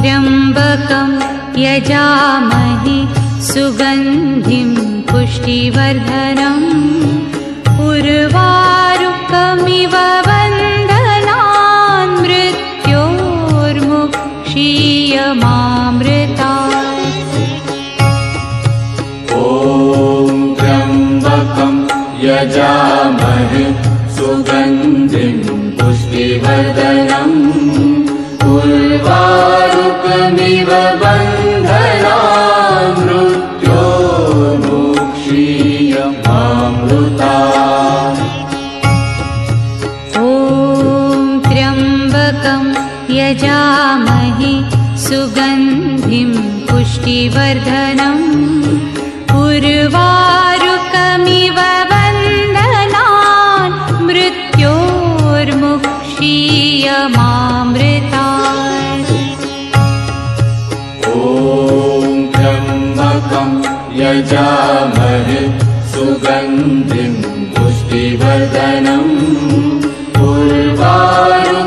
त्र्यम्बकं यजामहे सुगन्धिं पुष्टिवर्धनम् उर्वारुकमिव वन्दनान् मृत्योर्मुक्षीयमामृता ॐ त्र्यम्बकं यजामहे सुगन्धिं ॐ त्र्यम्बकं यजामहे सुगन्धिं पुष्टिवर्धनम् उर्वारुकमिव वन्दनान् मृत्योर्मुक्षीयमामृता ॐ त्र्यम्बकं यजामहे सुगन्धिं पुष्टिवर्धनम् उर्वारुकमिव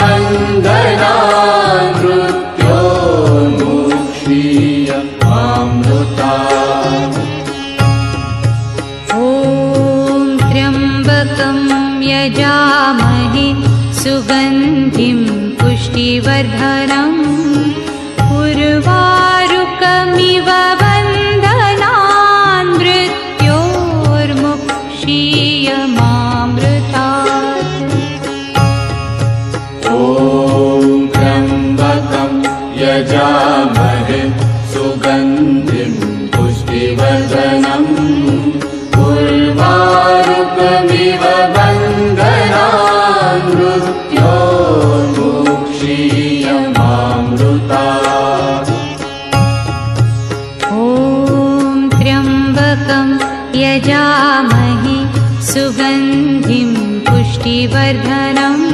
बन्धनान् मृत्योर्मुक्षीयमामृता ॐ त्र्यम्बकं यजामहे सुगन्धिं पुष्टिवर्धनम् मृत्योर्मुक्षीयमामृता ॐ त्र्यम्बकं यजामहे सुगन्धिं पुष्टिवर्धनम् उर्वारुकमिव बन्धनान् मृत्योर्मुक्षीयमामृता ॐ त्र्यम्बकं यजामहे सुगन्धिं पुष्टिवर्धनम्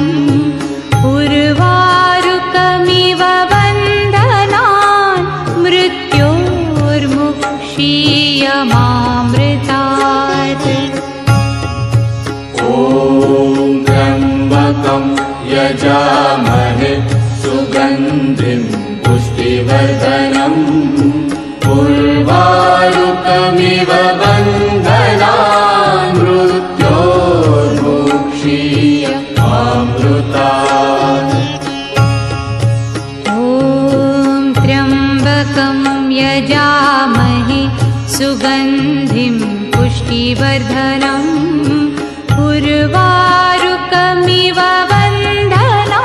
उर्वारुकमिव वन्दनान् मृत्योर्मुक्षीयमामृतात्। ॐ त्र्यम्बकं यजामहे सुगन्धिं पुष्टिवर्धनम् सुगन्धिं पुष्टिवर्धनम् उर्वारुकमिव बन्धना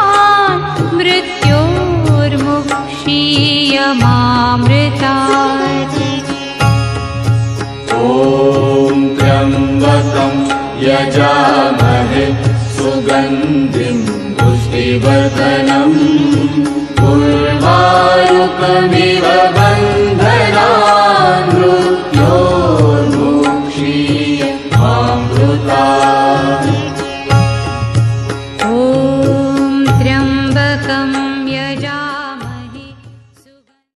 मृत्योर्मुक्षीयमामृता ॐ त्र्यम्बकं यजामहे सुगन्धिं पुष्टिवर्धनम् उर्वारुकमिव